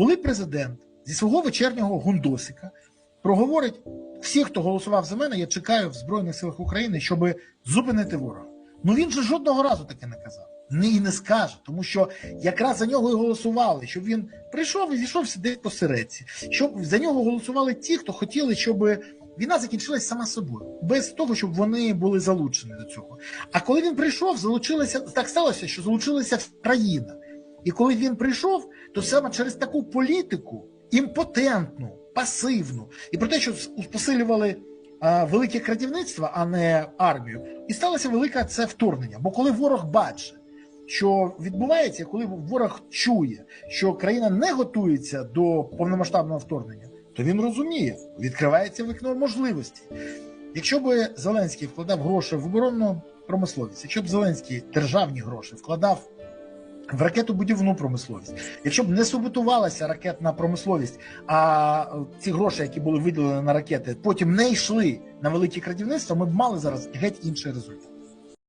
коли президент зі свого вечірнього гундосика проговорить всі, хто голосував за мене, я чекаю в Збройних силах України, щоб зупинити ворога. Ну він же жодного разу таке не казав. Не і не скаже, тому що якраз за нього і голосували, щоб він прийшов і зійшов сидить посередці. Щоб за нього голосували ті, хто хотіли, щоб війна закінчилась сама собою, без того, щоб вони були залучені до цього. А коли він прийшов, залучилася так сталося, що залучилася країна. І коли він прийшов, то саме через таку політику імпотентну, пасивну, і про те, що посилювали велике крадівництво, а не армію, і сталося велике це вторгнення. Бо коли ворог бачить, що відбувається, коли ворог чує, що країна не готується до повномасштабного вторгнення, то він розуміє, відкривається вікно можливості. Якщо б Зеленський вкладав гроші в оборонну промисловість, якщо б Зеленський державні гроші вкладав в ракетобудівну промисловість, якщо б не саботувалася ракетна промисловість, а ці гроші, які були виділені на ракети, потім не йшли на великі крадівництва, ми б мали зараз геть інший результат.